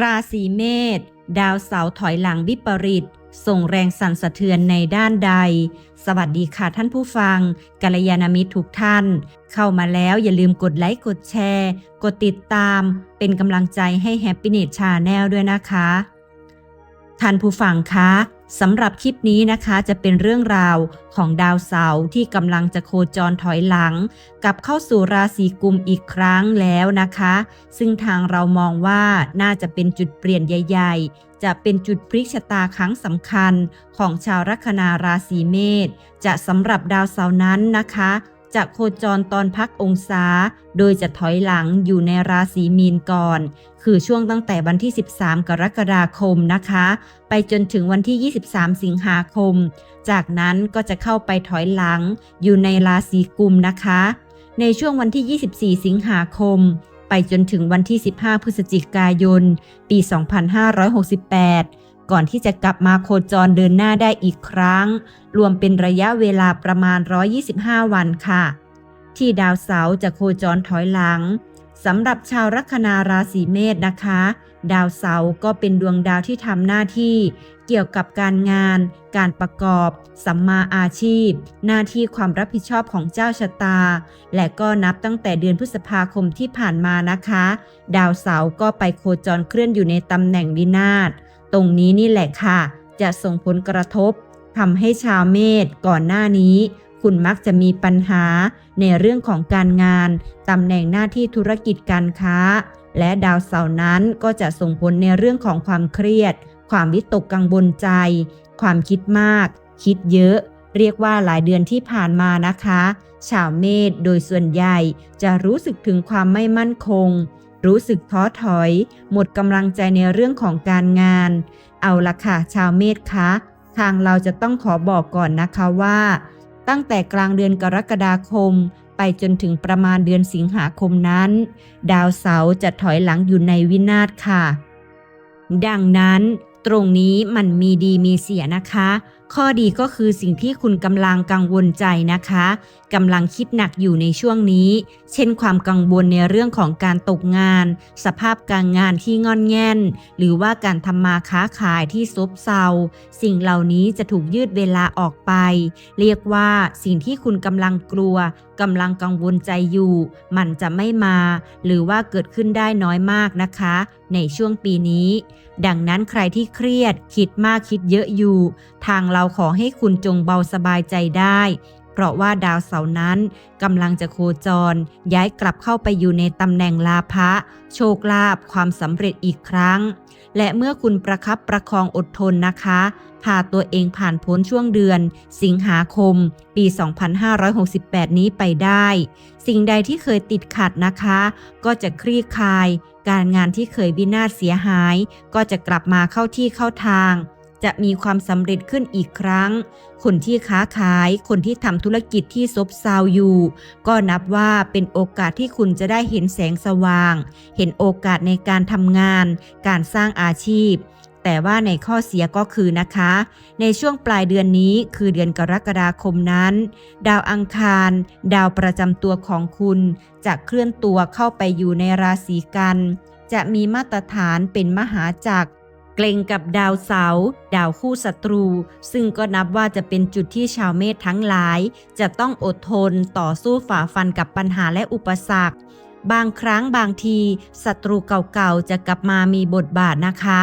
ราศีเมษดาวเสาร์ถอยหลังวิปริต ส่งแรงสั่นสะเทือนในด้านใด สวัสดีค่ะท่านผู้ฟังกัลยาณมิตรทุกท่าน เข้ามาแล้วอย่าลืมกดไลค์กดแชร์ กดติดตาม เป็นกำลังใจให้แฮปปี้เน s ชาแนลด้วยนะคะ ท่านผู้ฟังคะ สำหรับคลิปนี้นะคะจะเป็นเรื่องราวของดาวเสาร์ที่กำลังจะโคจรถอยหลังกลับเข้าสู่ราศีกุมอีกครั้งแล้วนะคะ ซึ่งทางเรามองว่าน่าจะเป็นจุดเปลี่ยนใหญ่ ๆ จะเป็นจุดพลิกชะตาครั้งสำคัญของชาวลัคนาราศีเมษจะสำหรับดาวเสาร์นั้นนะคะ จะโคจรตอนพักองศา โดยจะถอยหลังอยู่ในราศีมีนก่อน คือช่วงตั้งแต่วันที่ 13 กรกฎาคมนะคะ ไปจนถึงวันที่ 23 สิงหาคม จากนั้นก็จะเข้าไปถอยหลังอยู่ในราศีกุมนะคะ ในช่วงวันที่ 24 สิงหาคม ไปจนถึงวันที่ 15 พฤศจิกายน ปี 2568 ก่อนที่จะกลับมาโคจรเดินหน้าได้อีกครั้ง รวมเป็นระยะเวลาประมาณ 125 วันค่ะ ที่ดาวเสาร์จะโคจรถอยหลังสำหรับชาวลัคนาราศีเมษนะคะ ดาวเสาร์ก็เป็นดวงดาวที่ทำหน้าที่เกี่ยวกับการงาน การประกอบ สัมมาอาชีพ หน้าที่ความรับผิดชอบของเจ้าชะตา และก็นับตั้งแต่เดือนพฤษภาคมที่ผ่านมานะคะ ดาวเสาร์ก็ไปโคจรเคลื่อนอยู่ในตำแหน่งวินาศ ตรงนี้นี่แหละค่ะ จะส่งผลกระทบทำให้ชาวเมษก่อนหน้านี้ คุณมักจะมีปัญหาในเรื่องของการงานตำแหน่งหน้าที่ธุรกิจการค้า และดาวเสาร์นั้นก็จะส่งผลในเรื่องของความเครียด ความวิตกกังวลใจ ความคิดมาก คิดเยอะเรียกว่าหลายเดือนที่ผ่านมานะคะ ชาวเมษโดยส่วนใหญ่จะรู้สึกถึงความไม่มั่นคง รู้สึกท้อถอย หมดกำลังใจในเรื่องของการงาน เอาละค่ะ ชาวเมษคะทางเราจะต้องขอบอกก่อนนะคะว่า ตั้งแต่กลางเดือนกรกฎาคม ไปจนถึงประมาณเดือนสิงหาคมนั้น ดาวเสาร์จะถอยหลังอยู่ในวินาศค่ะ ดังนั้น ตรงนี้มันมีดีมีเสียนะคะ ข้อดีก็คือสิ่งที่คุณกำลังกังวลใจนะคะกำลังคิดหนักอยู่ในช่วงนี้ เช่นความกังวลในเรื่องของการตกงาน สภาพการงานที่งอนแง่น หรือว่าการทำมาค้าขายที่ซบเซา สิ่งเหล่านี้จะถูกยืดเวลาออกไป เรียกว่าสิ่งที่คุณกำลังกลัวกำลังกังวลใจอยู่ มันจะไม่มา หรือว่าเกิดขึ้นได้น้อยมากนะคะในช่วงปีนี้ ดังนั้นใครที่เครียดคิดมากคิดเยอะอยู่ ทางเราขอให้คุณจงเบาสบายใจได้ เพราะว่าดาวเสาร์นั้นกำลังจะโคจร ย้ายกลับเข้าไปอยู่ในตำแหน่งลาภะโชคลาภความสำเร็จอีกครั้ง และเมื่อคุณประคับประคองอดทนนะคะพาตัวเองผ่านพ้นช่วงเดือน สิงหาคม ปี 2568 นี้ไปได้ สิ่งใดที่เคยติดขัดนะคะ ก็จะคลี่คลาย การงานที่เคยวินาศเสียหาย ก็จะกลับมาเข้าที่เข้าทาง จะมีความสำเร็จขึ้นอีกครั้ง คนที่ค้าขาย คนที่ทำธุรกิจที่ซบเซาอยู่ ก็นับว่าเป็นโอกาสที่คุณจะได้เห็นแสงสว่าง เห็นโอกาสในการทำงาน การสร้างอาชีพ แต่ว่าในข้อเสียก็คือนะคะ ในช่วงปลายเดือนนี้คือเดือนกรกฎาคมนั้น ดาวอังคาร ดาวประจำตัวของคุณ จะเคลื่อนตัวเข้าไปอยู่ในราศีกัน จะมีมาตรฐานเป็นมหาจักรเกรงกับดาวเสาร์ดาวคู่ศัตรู ซึ่งก็นับว่าจะเป็นจุดที่ชาวเมษทั้งหลาย จะต้องอดทนต่อสู้ฝ่าฟันกับปัญหาและอุปสรรค บางครั้งบางทีศัตรูเก่าๆ จะกลับมามีบทบาทนะคะ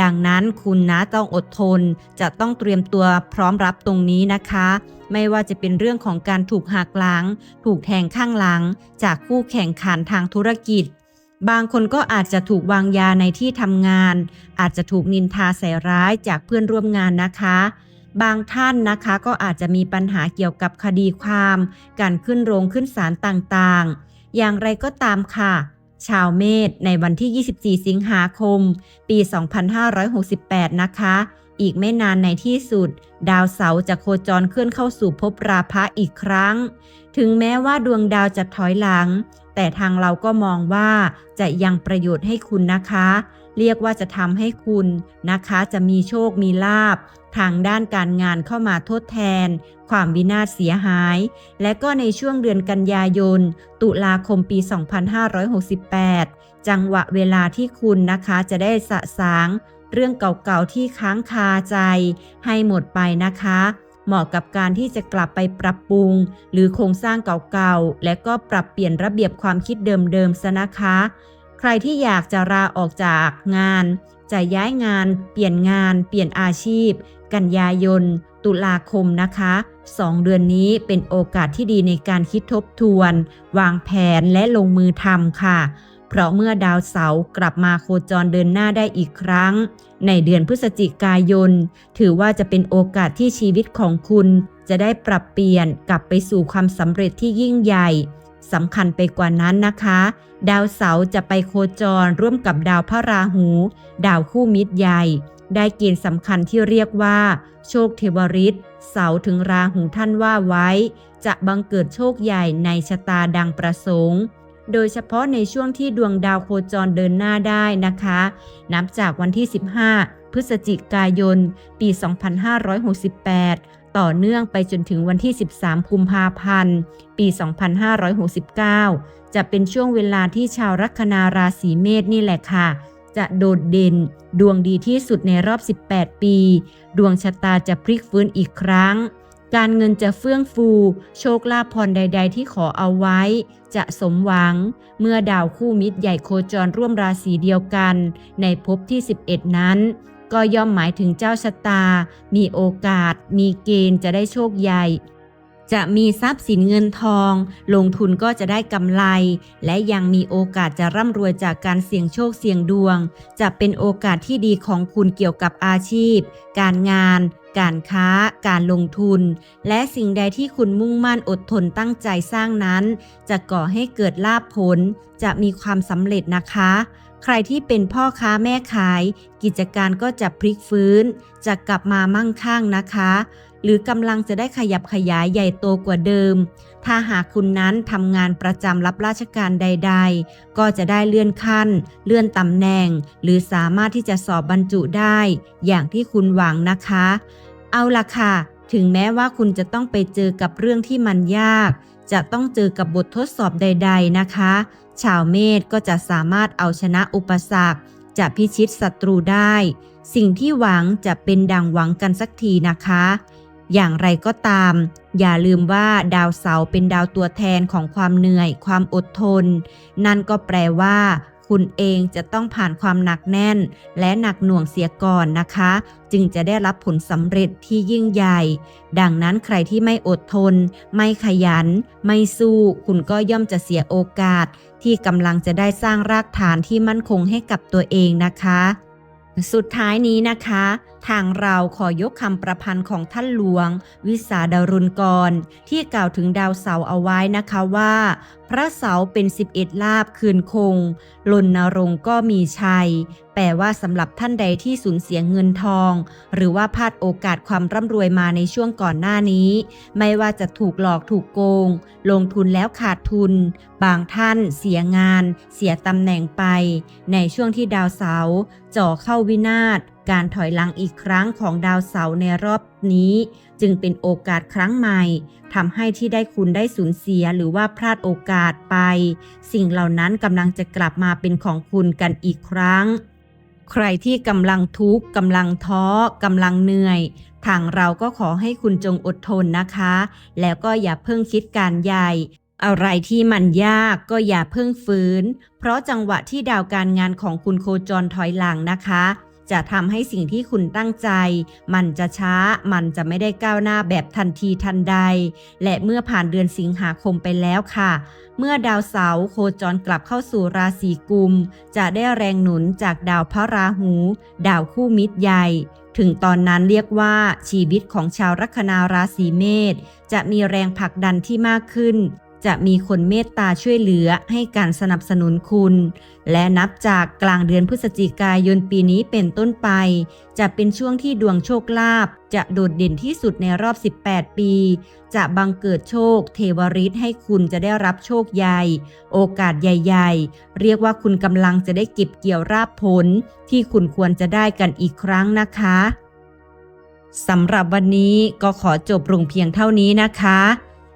ดังนั้นคุณนะต้องอดทน จะต้องเตรียมตัวพร้อมรับตรงนี้นะคะ ไม่ว่าจะเป็นเรื่องของการถูกหักหลัง ถูกแทงข้างหลัง จากคู่แข่งขันทางธุรกิจ บางคนก็อาจจะถูกวางยาในที่ทำงาน อาจจะถูกนินทาใส่ร้ายจากเพื่อนร่วมงานนะคะบางท่านนะคะก็อาจจะมีปัญหาเกี่ยวกับคดีความ การขึ้นโรงขึ้นศาลต่างๆ อย่างไรก็ตามค่ะ ชาวเมษในวันที่ 24 สิงหาคม ปี 2568 นะคะ อีกไม่นานในที่สุด ดาวเสาร์จะโคจรเคลื่อนเข้าสู่ภพราพะอีกครั้ง ถึงแม้ว่าดวงดาวจะถอยหลัง แต่ทางเราก็มองว่าจะยังประโยชน์ให้คุณนะคะ เรียกว่าจะทำให้คุณนะคะ จะมีโชคมีลาบ ทางด้านการงานเข้ามาทดแทน ความวินาศเสียหาย และก็ในช่วงเดือนกันยายน ตุลาคมปี 2568 จังหวะเวลาที่คุณนะคะจะได้สะสางเรื่องเก่าๆที่ค้างคาใจ ให้หมดไปนะคะ เหมาะกับการที่จะกลับไปปรับปรุง หรือโครงสร้างเก่าๆ และก็ปรับเปลี่ยนระเบียบความคิดเดิมๆซะนะคะ ใครที่อยากจะลาออกจากงาน จะย้ายงาน เปลี่ยนงาน เปลี่ยนอาชีพ กันยายน ตุลาคมนะคะสองเดือนนี้เป็นโอกาสที่ดีในการคิดทบทวน วางแผนและลงมือทำค่ะ เพราะเมื่อดาวเสาร์กลับมาโคจรเดินหน้าได้อีกครั้ง ในเดือนพฤศจิกายน ถือว่าจะเป็นโอกาสที่ชีวิตของคุณ จะได้ปรับเปลี่ยนกลับไปสู่ความสำเร็จที่ยิ่งใหญ่สำคัญไปกว่านั้นนะคะ ดาวเสาร์จะไปโคจรร่วมกับดาวพระราหู ดาวคู่มิตรใหญ่ ได้เกณฑ์สำคัญที่เรียกว่า โชคเทวริษเสาร์ถึงราหูท่านว่าไว้ จะบังเกิดโชคใหญ่ในชะตาดังประสงค์ โดยเฉพาะในช่วงที่ดวงดาวโคจรเดินหน้าได้นะคะ นับจากวันที่ 15 พฤศจิกายน ปี 2568 ต่อเนื่องไปจนถึงวันที่ 13 กุมภาพันธ์ ปี 2569 จะเป็นช่วงเวลาที่ชาวลัคนาราศีเมษนี่แหละค่ะจะโดดเด่น ดวงดีที่สุดในรอบ 18 ปี ดวงชะตาจะพลิกฟื้นอีกครั้ง การเงินจะเฟื่องฟู โชคลาภพรใด ๆ ที่ขอเอาไว้ จะสมหวัง เมื่อดาวคู่มิตรใหญ่โคจรร่วมราศีเดียวกัน ในภพที่ 11 นั้น ก็ย่อมหมายถึงเจ้าชะตา มีโอกาส มีเกณฑ์จะได้โชคใหญ่ จะมีทรัพย์สินเงินทอง ลงทุนก็จะได้กำไร และยังมีโอกาสจะร่ำรวยจากการเสี่ยงโชคเสี่ยงดวง จะเป็นโอกาสที่ดีของคุณเกี่ยวกับอาชีพ การงานการค้า การลงทุน และสิ่งใดที่คุณมุ่งมั่นอดทนตั้งใจสร้างนั้น จะก่อให้เกิดลาภผล จะมีความสำเร็จนะคะ ใครที่เป็นพ่อค้าแม่ขาย กิจการก็จะพลิกฟื้น จะกลับมามั่งคั่งนะคะ หรือกำลังจะได้ขยับขยายใหญ่โตกว่าเดิม ถ้าหากคุณนั้นทำงานประจำรับราชการใด ๆ ก็จะได้เลื่อนขั้น เลื่อนตำแหน่ง หรือสามารถที่จะสอบบรรจุได้ อย่างที่คุณหวังนะคะ เอาล่ะค่ะ ถึงแม้ว่าคุณจะต้องไปเจอกับเรื่องที่มันยาก จะต้องเจอกับบททดสอบใด ๆ นะคะ ชาวเมษก็จะสามารถเอาชนะอุปสรรค จะพิชิตศัตรูได้ สิ่งที่หวังจะเป็นดังหวังกันสักทีนะคะ อย่างไรก็ตาม อย่าลืมว่าดาวเสาร์เป็นดาวตัวแทนของความเหนื่อย ความอดทน นั่นก็แปลว่าคุณเองจะต้องผ่านความหนักแน่น และหนักหน่วงเสียก่อนนะคะ จึงจะได้รับผลสำเร็จที่ยิ่งใหญ่ ดังนั้นใครที่ไม่อดทน ไม่ขยัน ไม่สู้ คุณก็ย่อมจะเสียโอกาส ที่กำลังจะได้สร้างรากฐานที่มั่นคงให้กับตัวเองนะคะ สุดท้ายนี้นะคะ ทางเราขอยกคำประพันธ์ของท่านหลวง วิสาดารุณกร ที่กล่าวถึงดาวเสาเอาไว้นะคะว่า พระเสาเป็น 11 ลาบคืนคงลนรงก็มีชัย แปลว่าสำหรับท่านใดที่สูญเสียเงินทอง หรือว่าพลาดโอกาสความร่ำรวยมาในช่วงก่อนหน้านี้ ไม่ว่าจะถูกหลอกถูกโกง ลงทุนแล้วขาดทุน บางท่านเสียงาน เสียตำแหน่งไป ในช่วงที่ดาวเสาจ่อเข้าวินาศการถอยหลังอีกครั้งของดาวเสาร์ในรอบนี้ จึงเป็นโอกาสครั้งใหม่ทำให้ที่ได้คุณได้สูญเสียหรือว่าพลาดโอกาสไป สิ่งเหล่านั้นกำลังจะกลับมาเป็นของคุณกันอีกครั้ง ใครที่กำลังทุกข์กำลังท้อกำลังเหนื่อย ทางเราก็ขอให้คุณจงอดทนนะคะ แล้วก็อย่าเพิ่งคิดการใหญ่อะไรที่มันยากก็อย่าเพิ่งฝืน เพราะจังหวะที่ดาวการงานของคุณโคจรถอยหลังนะคะ จะทำให้สิ่งที่คุณตั้งใจ มันจะช้ามันจะไม่ได้ก้าวหน้าแบบทันทีทันใด และเมื่อผ่านเดือนสิงหาคมไปแล้วค่ะ เมื่อดาวเสาร์โคจรกลับเข้าสู่ราศีกุม จะได้แรงหนุนจากดาวพระราหู ดาวคู่มิตรใหญ่ถึงตอนนั้นเรียกว่าชีวิตของชาวลัคนาราศีเมษจะมีแรงผลักดันที่มากขึ้น จะมีคนเมตตาช่วยเหลือให้การสนับสนุนคุณ และนับจากกลางเดือนพฤศจิกายนปีนี้เป็นต้นไป จะเป็นช่วงที่ดวงโชคลาภจะโดดเด่นที่สุดในรอบ 18 ปี จะบังเกิดโชค เทวริษให้คุณจะได้รับโชคใหญ่ โอกาสใหญ่ ๆ เรียกว่าคุณกำลังจะได้เก็บเกี่ยวราบผล ที่คุณควรจะได้กันอีกครั้งนะคะสำหรับวันนี้ก็ขอจบลงเพียงเท่านี้นะคะ